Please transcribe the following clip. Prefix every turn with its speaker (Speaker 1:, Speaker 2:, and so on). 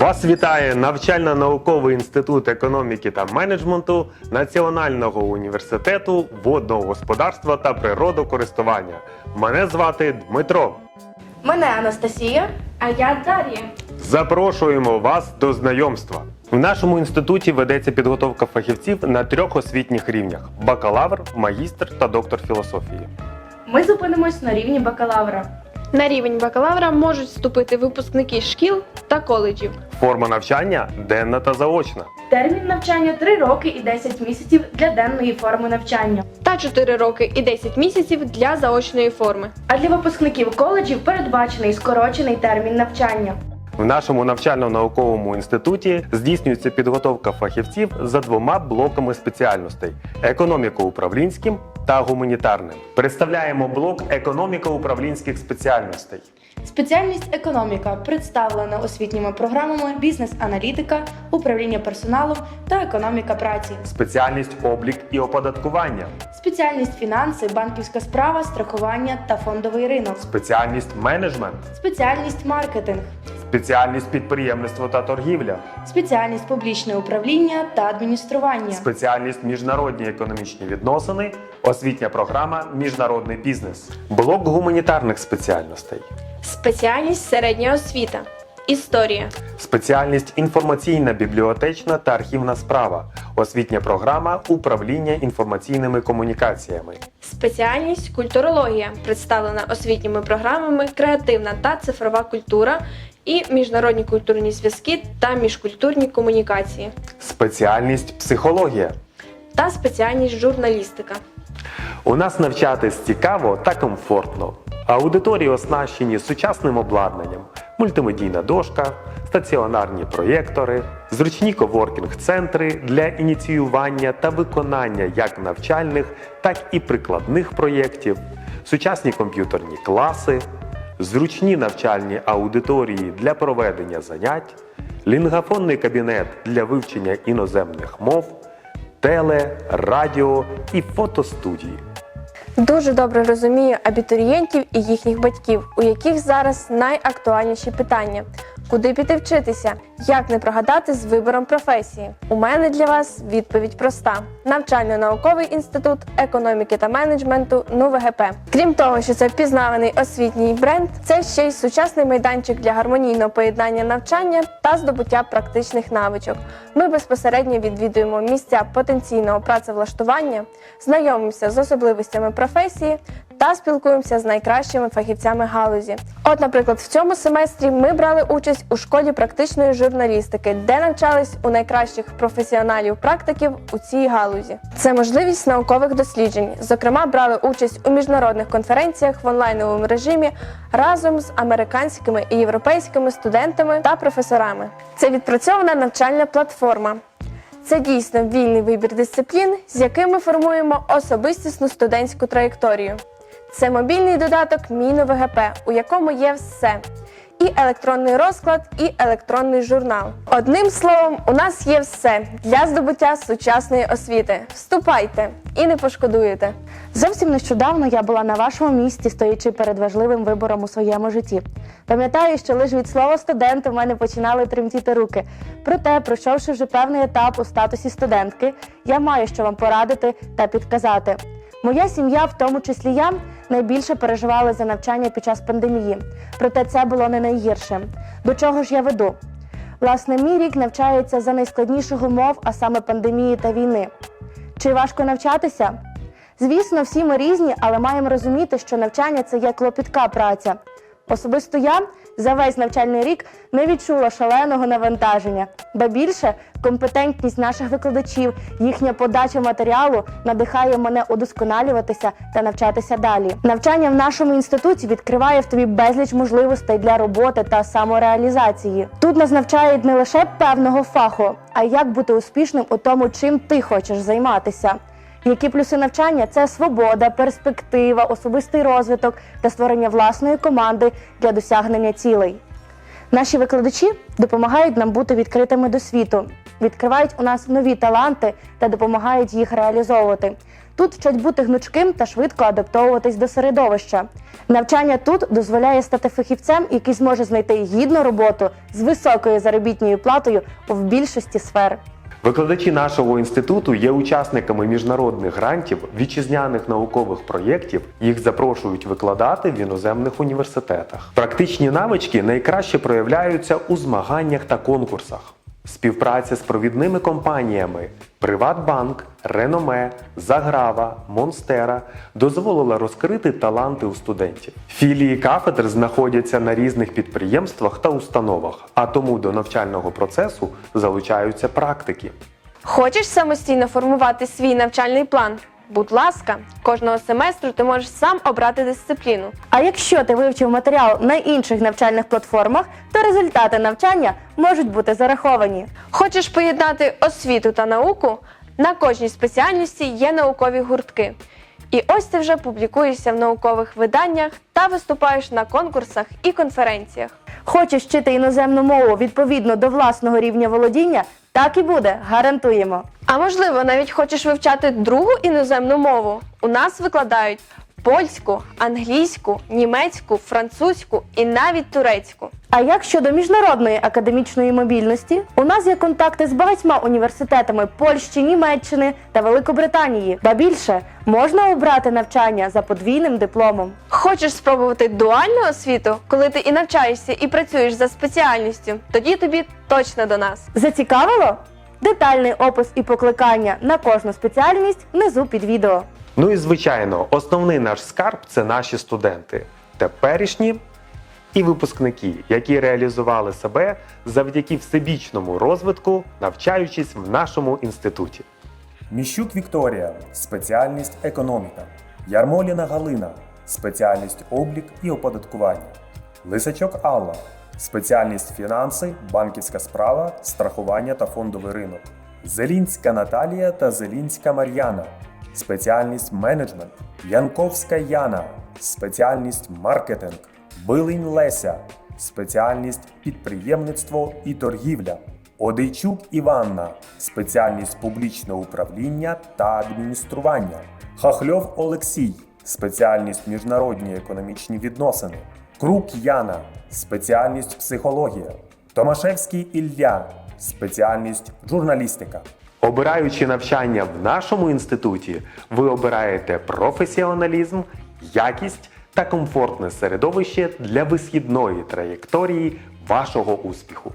Speaker 1: Вас вітає навчально-науковий інститут економіки та менеджменту Національного університету водного господарства та природокористування. Мене звати Дмитро.
Speaker 2: Мене Анастасія.
Speaker 3: А я Дар'я.
Speaker 1: Запрошуємо вас до знайомства. В нашому інституті ведеться підготовка фахівців на трьох освітніх рівнях: бакалавр, магістр та доктор філософії.
Speaker 3: Ми зупинимось на рівні бакалавра.
Speaker 2: На рівень бакалавра можуть вступити випускники шкіл та коледжів.
Speaker 1: Форма навчання денна та заочна.
Speaker 3: Термін навчання 3 роки і 10 місяців для денної форми навчання.
Speaker 2: Та 4 роки і 10 місяців для заочної форми.
Speaker 3: А для випускників коледжів передбачений скорочений термін навчання.
Speaker 1: В нашому навчально-науковому інституті здійснюється підготовка фахівців за двома блоками спеціальностей: економіко-управлінським та гуманітарним. Представляємо блок економіко-управлінських спеціальностей.
Speaker 3: Спеціальність економіка представлена освітніми програмами бізнес-аналітика, управління персоналом та економіка праці.
Speaker 1: Спеціальність облік і оподаткування,
Speaker 3: Спеціальність фінанси, банківська справа, страхування та фондовий ринок.
Speaker 1: спеціальність менеджмент,
Speaker 3: Спеціальність маркетинг.
Speaker 1: Спеціальність підприємництво та торгівля,
Speaker 3: Спеціальність публічне управління та адміністрування.
Speaker 1: спеціальність міжнародні економічні відносини, освітня програма Міжнародний бізнес, блок гуманітарних спеціальностей.
Speaker 2: Спеціальність середня освіта. Історія.
Speaker 1: Спеціальність інформаційна бібліотечна та архівна справа, освітня програма управління інформаційними комунікаціями,
Speaker 2: Спеціальність культурологія, представлена освітніми програмами Креативна та цифрова культура і міжнародні культурні зв'язки та міжкультурні комунікації.
Speaker 1: спеціальність психологія.
Speaker 2: Та спеціальність журналістика.
Speaker 1: У нас навчатись цікаво та комфортно. Аудиторії оснащені сучасним обладнанням, мультимедійна дошка, стаціонарні проєктори, зручні коворкінг-центри для ініціювання та виконання як навчальних, так і прикладних проєктів, сучасні комп'ютерні класи, зручні навчальні аудиторії для проведення занять, лінгафонний кабінет для вивчення іноземних мов, теле, радіо і фотостудії.
Speaker 2: Дуже добре розумію абітурієнтів і їхніх батьків, у яких зараз найактуальніші питання: куди піти вчитися, як не прогадати з вибором професії. У мене для вас відповідь проста: навчально-науковий інститут економіки та менеджменту НУВГП. Крім того, що це впізнаваний освітній бренд, це ще й сучасний майданчик для гармонійного поєднання навчання та здобуття практичних навичок. Ми безпосередньо відвідуємо місця потенційного працевлаштування, знайомимося з особливостями професії та спілкуємося з найкращими фахівцями галузі. От, наприклад, в цьому семестрі ми брали участь у школі практичної журналістики, де навчались у найкращих професіоналів-практиків у цій галузі. Це можливість наукових досліджень. Зокрема, брали участь у міжнародних конференціях в онлайновому режимі разом з американськими і європейськими студентами та професорами. Це відпрацьована навчальна платформа. Це дійсно вільний вибір дисциплін, з якими формуємо особистісну студентську траєкторію. Це мобільний додаток Міно ВГП, у якому є все. І електронний розклад, і електронний журнал. Одним словом, у нас є все для здобуття сучасної освіти. Вступайте і не пошкодуєте.
Speaker 4: Зовсім нещодавно я була на вашому місці, стоячи перед важливим вибором у своєму житті. Пам'ятаю, що лише від слова студент у мене починали тремтіти руки. Проте, пройшовши вже певний етап у статусі студентки, я маю що вам порадити та підказати. Моя сім'я, в тому числі я, найбільше переживала за навчання під час пандемії. Проте це було не найгірше. До чого ж я веду? Власне, мій рік навчається за найскладніших умов, а саме пандемії та війни. Чи важко навчатися? Звісно, всі ми різні, але маємо розуміти, що навчання це є клопітка праця. Особисто я за весь навчальний рік не відчула шаленого навантаження, ба більше компетентність наших викладачів, їхня подача матеріалу надихає мене удосконалюватися та навчатися далі. Навчання в нашому інституті відкриває в тобі безліч можливостей для роботи та самореалізації. Тут нас навчають не лише певного фаху, а як бути успішним у тому, чим ти хочеш займатися. Які плюси навчання це свобода, перспектива, особистий розвиток та створення власної команди для досягнення цілей. Наші викладачі допомагають нам бути відкритими до світу, відкривають у нас нові таланти та допомагають їх реалізовувати. Тут вчать бути гнучким та швидко адаптовуватись до середовища. Навчання тут дозволяє стати фахівцем, який зможе знайти гідну роботу з високою заробітною платою в більшості сфер.
Speaker 1: Викладачі нашого інституту є учасниками міжнародних грантів, вітчизняних наукових проєктів. Їх запрошують викладати в іноземних університетах. Практичні навички найкраще проявляються у змаганнях та конкурсах. Співпраця з провідними компаніями Приватбанк, Реноме, Заграва, Монстера дозволила розкрити таланти у студентів. Філії кафедр знаходяться на різних підприємствах та установах, а тому до навчального процесу залучаються практики.
Speaker 2: Хочеш самостійно формувати свій навчальний план? Будь ласка, кожного семестру ти можеш сам обрати дисципліну.
Speaker 4: А якщо ти вивчив матеріал на інших навчальних платформах, то результати навчання можуть бути зараховані.
Speaker 2: Хочеш поєднати освіту та науку? На кожній спеціальності є наукові гуртки. І ось ти вже публікуєшся в наукових виданнях та виступаєш на конкурсах і конференціях.
Speaker 4: Хочеш вчити іноземну мову відповідно до власного рівня володіння? Так і буде, гарантуємо.
Speaker 2: А можливо, навіть хочеш вивчати другу іноземну мову? У нас викладають польську, англійську, німецьку, французьку і навіть турецьку.
Speaker 4: А як щодо міжнародної академічної мобільності, у нас є контакти з багатьма університетами Польщі, Німеччини та Великобританії. Ба більше можна обрати навчання за подвійним дипломом.
Speaker 2: Хочеш спробувати дуальну освіту, коли ти і навчаєшся, і працюєш за спеціальністю? Тоді тобі точно до нас.
Speaker 4: Зацікавило? Детальний опис і покликання на кожну спеціальність внизу під відео.
Speaker 1: Ну і звичайно, основний наш скарб це наші студенти, теперішні і випускники, які реалізували себе завдяки всебічному розвитку, навчаючись в нашому інституті.
Speaker 5: Міщук Вікторія, спеціальність економіка. Ярмоліна Галина, спеціальність облік і оподаткування. Лисачок Алла, спеціальність фінанси, банківська справа, страхування та фондовий ринок. Зелінська Наталія та Зелінська Мар'яна, спеціальність менеджмент. Янковська Яна, спеціальність маркетинг. Билинь Леся, спеціальність підприємництво і торгівля. Одейчук Іванна, спеціальність публічне управління та адміністрування. Хахльов Олексій, спеціальність міжнародні економічні відносини. Крук Яна, спеціальність психологія. Томашевський Ілля, спеціальність журналістика.
Speaker 1: Обираючи навчання в нашому інституті, ви обираєте професіоналізм, якість та комфортне середовище для висхідної траєкторії вашого успіху.